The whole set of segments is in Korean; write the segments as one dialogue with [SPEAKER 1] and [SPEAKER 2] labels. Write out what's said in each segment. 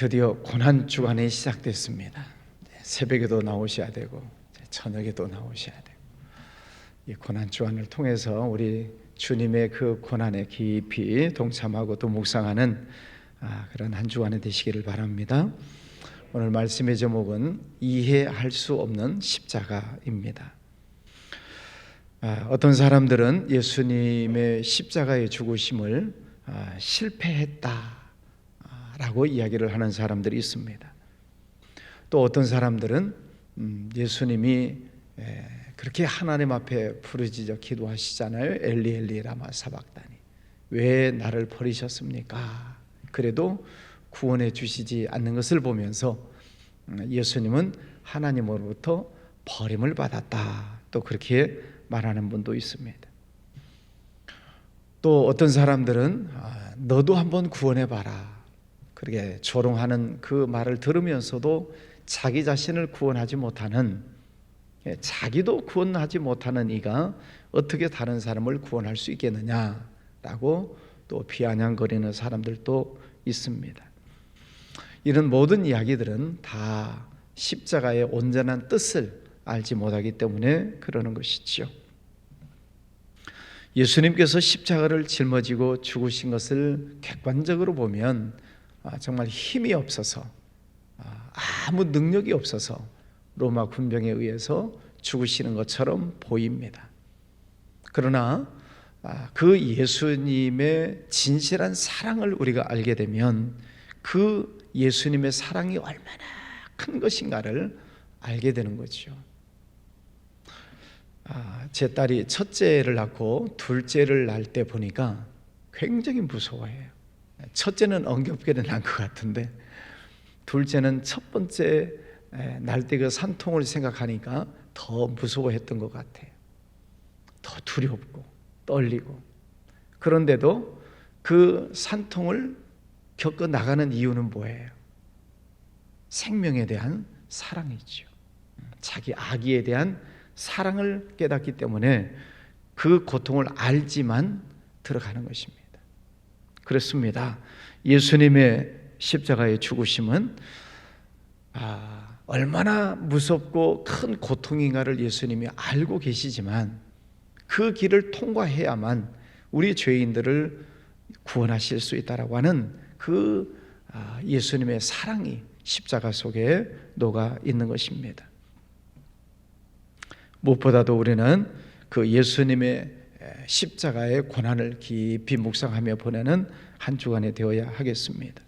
[SPEAKER 1] 드디어 고난 주간이 시작됐습니다. 새벽에도 나오셔야 되고 저녁에도 나오셔야 되고 이 고난 주간을 통해서 우리 주님의 그 고난에 깊이 동참하고 또 묵상하는 아, 그런 한 주간이 되시기를 바랍니다. 오늘 말씀의 제목은 이해할 수 없는 십자가입니다. 아, 어떤 사람들은 예수님의 십자가의 죽으심을 아, 실패했다 라고 이야기를 하는 사람들이 있습니다. 또 어떤 사람들은 음, 예수님이 에, 그렇게 하나님 앞에 부르짖어 기도하시잖아요. 엘리 엘리 라마 사박다니. 왜 나를 버리셨습니까? 그래도 구원해 주시지 않는 것을 보면서 음, 예수님은 하나님으로부터 버림을 받았다. 또 그렇게 말하는 분도 있습니다. 또 어떤 사람들은 아, 너도 한번 구원해 봐라. 그렇게 조롱하는 그 말을 들으면서도 자기 자신을 구원하지 못하는 예, 자기도 구원하지 못하는 이가 어떻게 다른 사람을 구원할 수 있겠느냐라고 또 비아냥거리는 사람들도 있습니다. 이런 모든 이야기들은 다 십자가의 온전한 뜻을 알지 못하기 때문에 그러는 것이지요. 예수님께서 십자가를 짊어지고 죽으신 것을 객관적으로 보면 아, 정말 힘이 없어서 아, 아무 능력이 없어서 로마 군병에 의해서 죽으시는 것처럼 보입니다. 그러나 아, 그 예수님의 진실한 사랑을 우리가 알게 되면 그 예수님의 사랑이 얼마나 큰 것인가를 알게 되는 거죠. 아, 제 딸이 첫째를 낳고 둘째를 낳을 때 보니까 굉장히 무서워해요. 첫째는 엉겹게는 난 것 같은데 둘째는 첫 번째 날때 그 산통을 생각하니까 더 무서워했던 것 같아요. 더 두렵고 떨리고 그런데도 그 산통을 겪어 나가는 이유는 뭐예요? 생명에 대한 사랑이죠. 자기 아기에 대한 사랑을 깨닫기 때문에 그 고통을 알지만 들어가는 것입니다. 그렇습니다. 예수님의 십자가의 죽으심은 아, 얼마나 무섭고 큰 고통인가를 예수님이 알고 계시지만 그 길을 통과해야만 우리 죄인들을 구원하실 수 있다라고 하는 그 아, 예수님의 사랑이 십자가 속에 녹아 있는 것입니다. 무엇보다도 우리는 그 예수님의 십자가의 고난을 깊이 묵상하며 보내는 한 주간이 되어야 하겠습니다.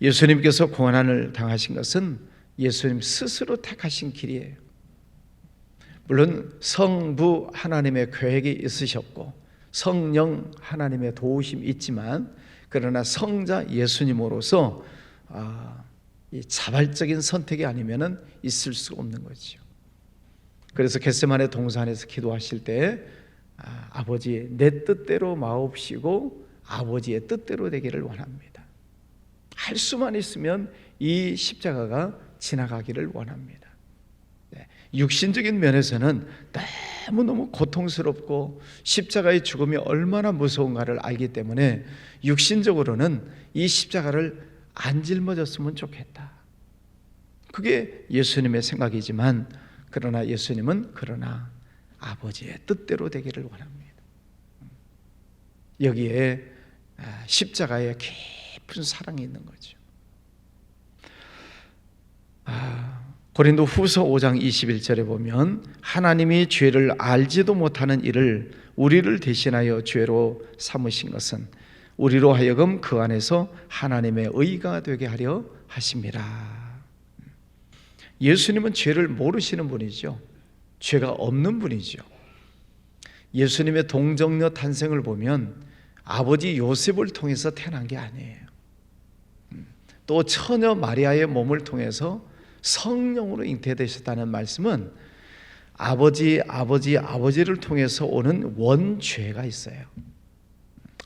[SPEAKER 1] 예수님께서 고난을 당하신 것은 예수님 스스로 택하신 길이에요. 물론 성부 하나님의 계획이 있으셨고 성령 하나님의 도우심이 있지만 그러나 성자 예수님으로서 아, 이 자발적인 선택이 아니면은 있을 수 없는 거죠. 그래서 겟세만의 동산에서 기도하실 때 아, 버지 내 뜻대로 마옵시고 아버지의 뜻대로 되기를 원합니다. 할 수만 있으면 이 십자가가 지나가기를 원합니다. 네, 육신적인 면에서는 너무 너무 고통스럽고 십자가의 죽음이 얼마나 무서운가를 알기 때문에 육신적으로는 이 십자가를 안 짊어졌으면 좋겠다. 그게 예수님의 생각이지만 그러나 예수님은 그러나 아버지의 뜻대로 되기를 원합니다. 여기에 아, 십자가에 깊은 사랑이 있는 거죠. 아, 고린도 후서 5장 21절에 보면 하나님이 죄를 알지도 못하는 이를 우리를 대신하여 죄로 삼으신 것은 우리로 하여금 그 안에서 하나님의 의가 되게 하려 하심이라. 예수님은 죄를 모르시는 분이죠. 죄가 없는 분이죠. 예수님의 동정녀 탄생을 보면 아버지 요셉을 통해서 태어난 게 아니에요. 또 처녀 마리아의 몸을 통해서 성령으로 잉태되셨다는 말씀은 아버지, 아버지, 아버지를 통해서 오는 원죄가 있어요.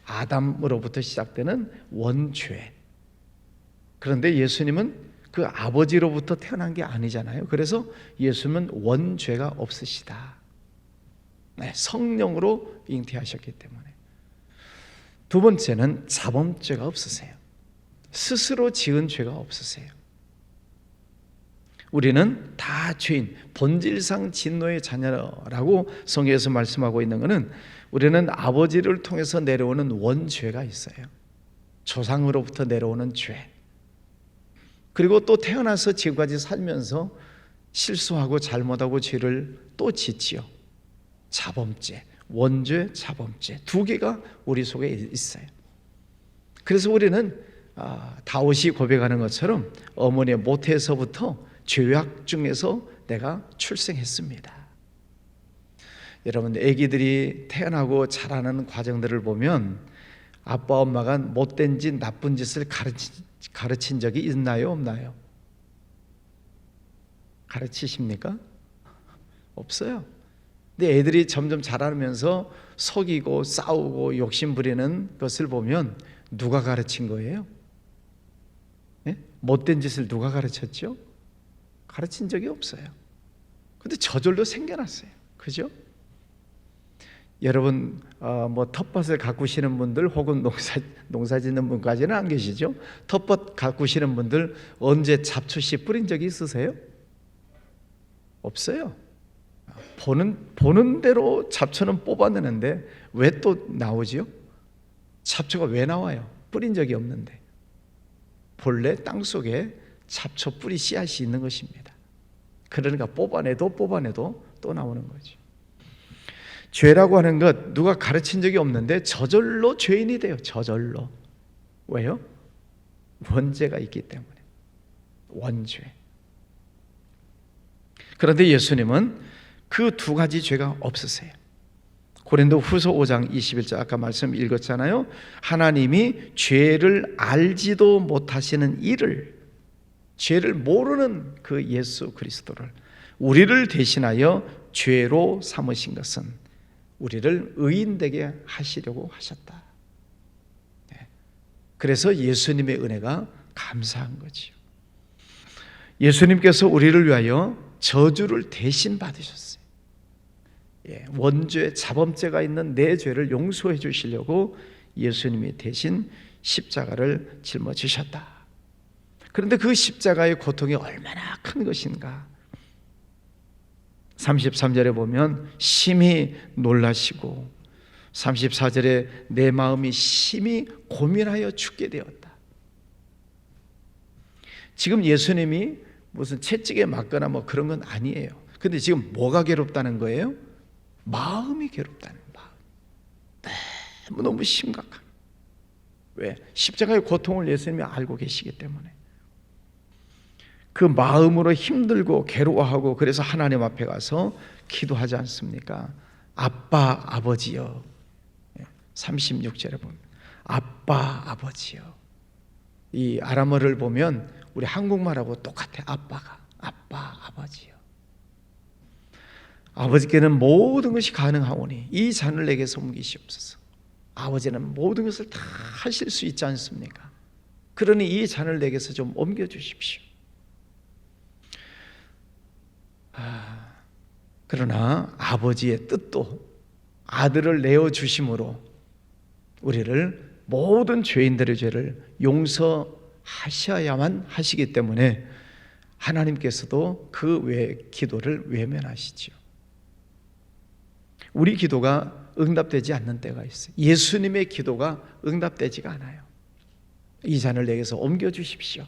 [SPEAKER 1] 아담으로부터 시작되는 원죄. 그런데 예수님은 그 아버지로부터 태어난 게 아니잖아요. 그래서 예수님은 원죄가 없으시다. 네, 성령으로 잉태하셨기 때문에. 두 번째는 자범죄가 없으세요. 스스로 지은 죄가 없으세요. 우리는 다 죄인, 본질상 진노의 자녀라고 성경에서 말씀하고 있는 것은 우리는 아버지를 통해서 내려오는 원죄가 있어요. 조상으로부터 내려오는 죄. 그리고 또 태어나서 지금까지 살면서 실수하고 잘못하고 죄를 또 짓지요. 자범죄, 원죄, 자범죄 두 개가 우리 속에 있어요. 그래서 우리는 아, 다윗이 고백하는 것처럼 어머니의 모태에서부터 죄악 중에서 내가 출생했습니다. 여러분, 아기들이 태어나고 자라는 과정들을 보면 아빠 엄마가 못된 짓, 나쁜 짓을 가르친, 가르친 적이 있나요, 없나요? 가르치십니까? 없어요. 근데 애들이 점점 자라면서 속이고 싸우고 욕심 부리는 것을 보면 누가 가르친 거예요? 예? 못된 짓을 누가 가르쳤죠? 가르친 적이 없어요. 근데 저절로 생겨났어요. 그죠? 여러분 어, 뭐 텃밭을 가꾸시는 분들 혹은 농사 농사 짓는 분까지는 안 계시죠? 텃밭 가꾸시는 분들 언제 잡초씨 뿌린 적이 있으세요? 없어요. 보는 보는 대로 잡초는 뽑아내는데 왜 또 나오지요? 잡초가 왜 나와요? 뿌린 적이 없는데 본래 땅 속에 잡초 뿌리 씨앗이 있는 것입니다. 그러니까 뽑아내도 뽑아내도 또 나오는 거죠. 죄라고 하는 것 누가 가르친 적이 없는데 저절로 죄인이 돼요. 저절로. 왜요? 원죄가 있기 때문에. 원죄. 그런데 예수님은 그 두 가지 죄가 없으세요. 고린도 후서 5장 21절 아까 말씀 읽었잖아요. 하나님이 죄를 알지도 못하시는 이를 죄를 모르는 그 예수 그리스도를 우리를 대신하여 죄로 삼으신 것은 우리를 의인되게 하시려고 하셨다. 네. 그래서 예수님의 은혜가 감사한 거지요. 예수님께서 우리를 위하여 저주를 대신 받으셨어요. 예, 원죄, 자범죄가 있는 내 죄를 용서해 주시려고 예수님이 대신 십자가를 짊어지셨다. 그런데 그 십자가의 고통이 얼마나 큰 것인가? 33절에 보면 심히 놀라시고 34절에 내 마음이 심히 고민하여 죽게 되었다. 지금 예수님이 무슨 채찍에 맞거나 뭐 그런 건 아니에요. 근데 지금 뭐가 괴롭다는 거예요? 마음이 괴롭다는 마음. 너무 너무 심각한. 왜? 십자가의 고통을 예수님이 알고 계시기 때문에. 그 마음으로 힘들고 괴로워하고 그래서 하나님 앞에 가서 기도하지 않습니까? 아빠 아버지여. 36절에 보면 아빠 아버지여. 이 아람어를 보면 우리 한국말하고 똑같아. 아빠가 아빠 아버지여. 아버지께는 모든 것이 가능하오니 이 잔을 내게 섬기시옵소서. 아버지는 모든 것을 다 하실 수 있지 않습니까? 그러니 이 잔을 내게서 좀 옮겨 주십시오. 아, 그러나 아버지의 뜻도 아들을 내어 주심으로 우리를 모든 죄인들의 죄를 용서하셔야만 하시기 때문에 하나님께서도 그 외 기도를 외면하시지요. 우리 기도가 응답되지 않는 때가 있어요. 예수님의 기도가 응답되지가 않아요. 이 잔을 내게서 옮겨 주십시오.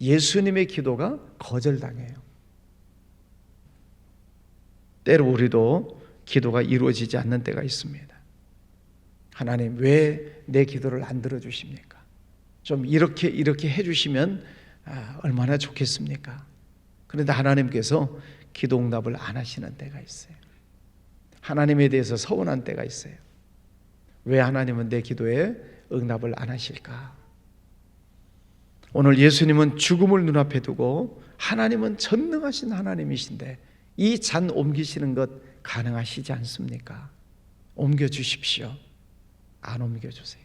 [SPEAKER 1] 예수님의 기도가 거절당해요. 때로 우리도 기도가 이루어지지 않는 때가 있습니다. 하나님 왜 내 기도를 안 들어 주십니까? 좀 이렇게 이렇게 해 주시면 아, 얼마나 좋겠습니까? 그런데 하나님께서 기도 응답을 안 하시는 때가 있어요. 하나님에 대해서 서운한 때가 있어요. 왜 하나님은 내 기도에 응답을 안 하실까? 오늘 예수님은 죽음을 눈앞에 두고 하나님은 전능하신 하나님이신데 이 잔 옮기시는 것 가능하시지 않습니까? 옮겨 주십시오. 안 옮겨 주세요.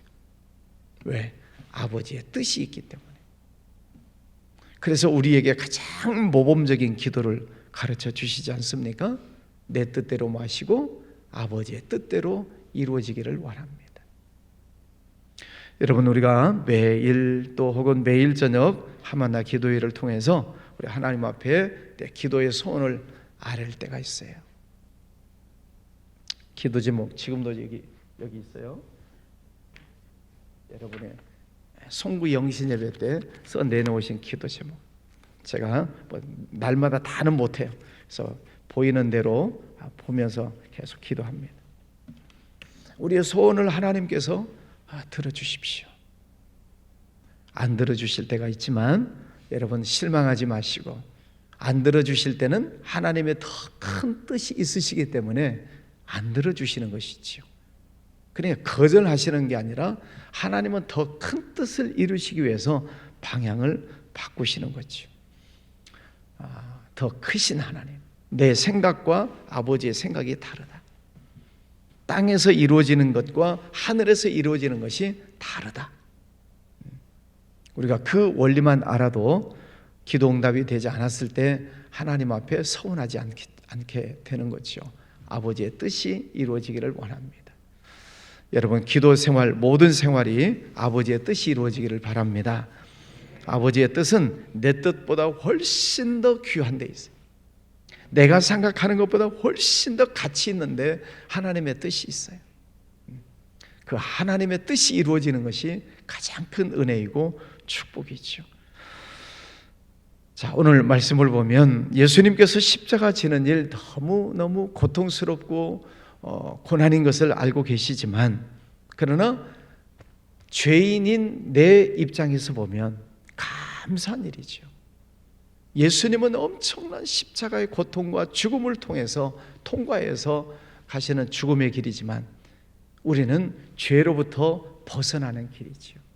[SPEAKER 1] 왜? 아버지의 뜻이 있기 때문에. 그래서 우리에게 가장 모범적인 기도를 가르쳐 주시지 않습니까? 내 뜻대로 마시고 아버지의 뜻대로 이루어지기를 원합니다. 여러분 우리가 매일 또 혹은 매일 저녁 하마나 기도회를 통해서 우리 하나님 앞에 내 기도의 소원을 아랠 때가 있어요. 기도 제목 지금도 여기 여기 있어요. 여러분의 송구 영신 예배 때 써 내놓으신 기도 제목. 제가 뭐 날마다 다는 못해요. 그래서 보이는 대로 보면서 계속 기도합니다. 우리의 소원을 하나님께서 아, 들어주십시오. 안 들어주실 때가 있지만 여러분 실망하지 마시고 안 들어주실 때는 하나님의 더 큰 뜻이 있으시기 때문에 안 들어주시는 것이지요. 그러니까 거절하시는 게 아니라 하나님은 더 큰 뜻을 이루시기 위해서 방향을 바꾸시는 거죠. 아, 더 크신 하나님. 내 생각과 아버지의 생각이 다르다. 땅에서 이루어지는 것과 하늘에서 이루어지는 것이 다르다. 우리가 그 원리만 알아도 기도 응답이 되지 않았을 때 하나님 앞에 서운하지 않게, 않게 되는 거죠. 아버지의 뜻이 이루어지기를 원합니다. 여러분 기도 생활 모든 생활이 아버지의 뜻이 이루어지기를 바랍니다. 아버지의 뜻은 내 뜻보다 훨씬 더 귀한 데 있어요. 내가 생각하는 것보다 훨씬 더 가치 있는데 하나님의 뜻이 있어요. 그 하나님의 뜻이 이루어지는 것이 가장 큰 은혜이고 축복이죠. 자, 오늘 말씀을 보면 예수님께서 십자가 지는 일 너무 너무 고통스럽고 어, 고난인 것을 알고 계시지만 그러나 죄인인 내 입장에서 보면 감사한 일이죠. 예수님은 엄청난 십자가의 고통과 죽음을 통해서 통과해서 가시는 죽음의 길이지만 우리는 죄로부터 벗어나는 길이지요.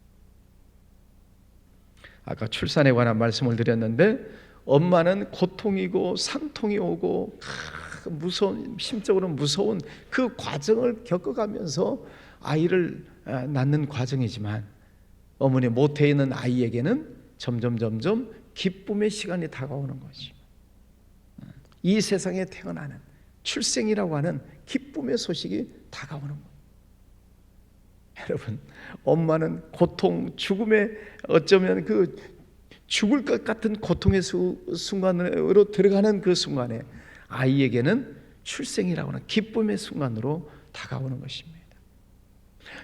[SPEAKER 1] 아까 출산에 관한 말씀을 드렸는데 엄마는 고통이고 산통이 오고 무서운 심적으로 무서운 그 과정을 겪어가면서 아이를 낳는 과정이지만 어머니 모태에 있는 아이에게는 점점 점점 기쁨의 시간이 다가오는 거지. 이 세상에 태어나는 출생이라고 하는 기쁨의 소식이 다가오는 거. 여러분, 엄마는 고통, 죽음에 어쩌면 그 죽을 것 같은 고통의 순간으로 들어가는 그 순간에 아이에게는 출생이라고 하는 기쁨의 순간으로 다가오는 것입니다.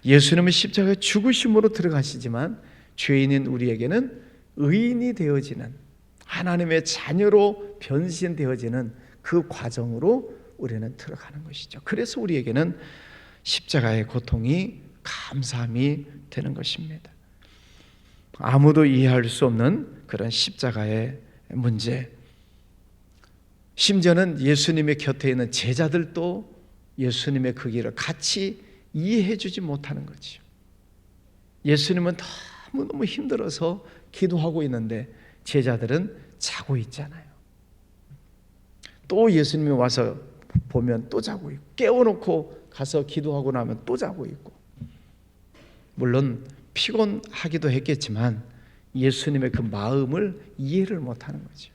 [SPEAKER 1] 예수님은 십자가에 죽으심으로 들어가시지만 죄인인 우리에게는 의인이 되어지는 하나님의 자녀로 변신되어지는 그 과정으로 우리는 들어가는 것이죠. 그래서 우리에게는 십자가의 고통이 감사함이 되는 것입니다. 아무도 이해할 수 없는 그런 십자가의 문제. 심지어는 예수님의 곁에 있는 제자들도 예수님의 그 길을 같이 이해해 주지 못하는 거지요. 예수님은 너무너무 힘들어서 기도하고 있는데 제자들은 자고 있잖아요. 또 예수님이 와서 보면 또 자고 있고 깨워놓고 가서 기도하고 나면 또 자고 있고 물론 피곤하기도 했겠지만 예수님의 그 마음을 이해를 못하는 거죠.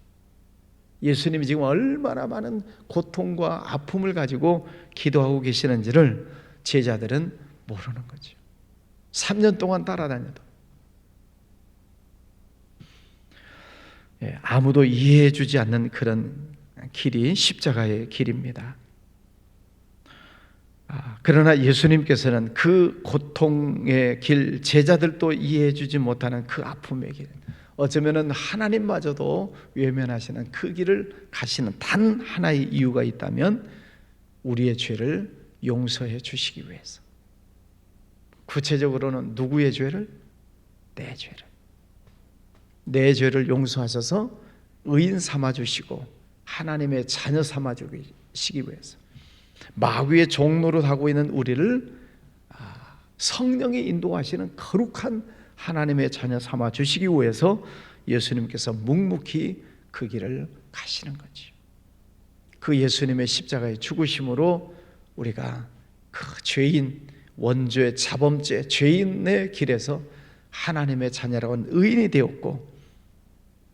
[SPEAKER 1] 예수님이 지금 얼마나 많은 고통과 아픔을 가지고 기도하고 계시는지를 제자들은 모르는 거죠. 3년 동안 따라다녀도 예, 아무도 이해해 주지 않는 그런 길이 십자가의 길입니다. 아, 그러나 예수님께서는 그 고통의 길, 제자들도 이해해 주지 못하는 그 아픔의 길, 어쩌면은 하나님마저도 외면하시는 그 길을 가시는 단 하나의 이유가 있다면 우리의 죄를 용서해 주시기 위해서. 구체적으로는 누구의 죄를? 내 죄를. 내 죄를 용서하셔서 의인 삼아 주시고 하나님의 자녀 삼아 주시기 위해서. 마귀의 종로로 하고 있는 우리를 아, 성령이 인도하시는 거룩한 하나님의 자녀 삼아 주시기 위해서 예수님께서 묵묵히 그 길을 가시는 거지. 그 예수님의 십자가의 죽으심으로 우리가 그 죄인 원죄 자범죄 죄인의 길에서 하나님의 자녀라고 하는 의인이 되었고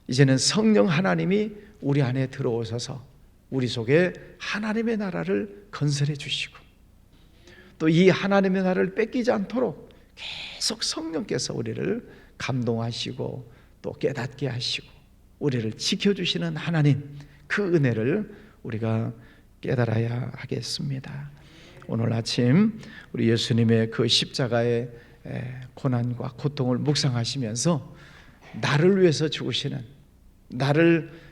[SPEAKER 1] 이제는 성령 하나님이 우리 안에 들어오셔서 우리 속에 하나님의 나라를 건설해 주시고 또 이 하나님의 나라를 뺏기지 않도록 계속 성령께서 우리를 감동하시고 또 깨닫게 하시고 우리를 지켜주시는 하나님 그 은혜를 우리가 깨달아야 하겠습니다. 오늘 아침 우리 예수님의 그 십자가의 에, 고난과 고통을 묵상하시면서 나를 위해서 죽으시는 나를 아,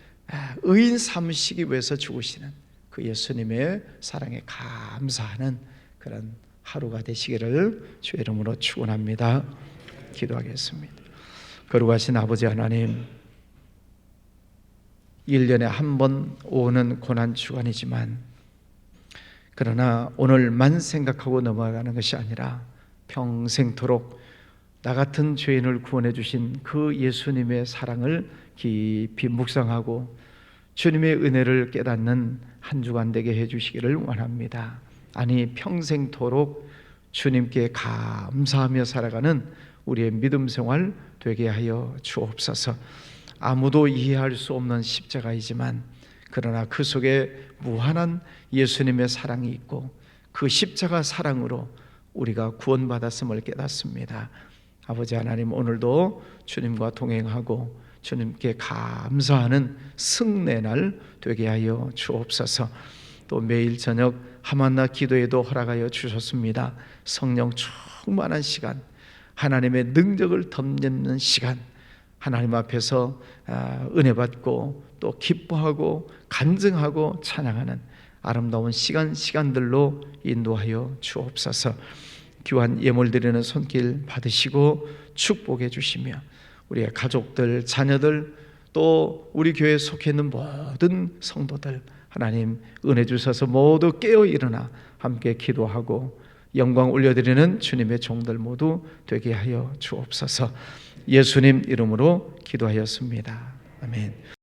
[SPEAKER 1] 의인 삼으시기 위해서 죽으시는 그 예수님의 사랑에 감사하는 그런 하루가 되시기를 주의 이름으로 축원합니다. 기도하겠습니다. 거룩하신 아버지 하나님 1년에 한 번 오는 고난 주간이지만 그러나 오늘만 생각하고 넘어가는 것이 아니라 평생토록 나 같은 죄인을 구원해 주신 그 예수님의 사랑을 깊이 묵상하고 주님의 은혜를 깨닫는 한 주간 되게 해 주시기를 원합니다. 아니 평생토록 주님께 감사하며 살아가는 우리의 믿음 생활 되게 하여 주옵소서. 아무도 이해할 수 없는 십자가이지만 그러나 그 속에 무한한 예수님의 사랑이 있고 그 십자가 사랑으로 우리가 구원받았음을 깨닫습니다. 아버지 하나님 오늘도 주님과 동행하고 주님께 감사하는 승례 날 되게 하여 주옵소서. 또 매일 저녁 하만나 기도에도 허락하여 주셨습니다. 성령 충만한 시간, 하나님의 능력을 덤짓는 시간, 하나님 앞에서 아, 은혜 받고 또 기뻐하고 간증하고 찬양하는 아름다운 시간 시간들로 인도하여 주옵소서. 귀한 예물 드리는 손길 받으시고 축복해 주시며 우리의 가족들, 자녀들 또 우리 교회에 속해 있는 모든 성도들 하나님 은혜 주셔서 모두 깨어 일어나 함께 기도하고 영광 올려드리는 주님의 종들 모두 되게 하여 주옵소서. 예수님 이름으로 기도하였습니다. 아멘.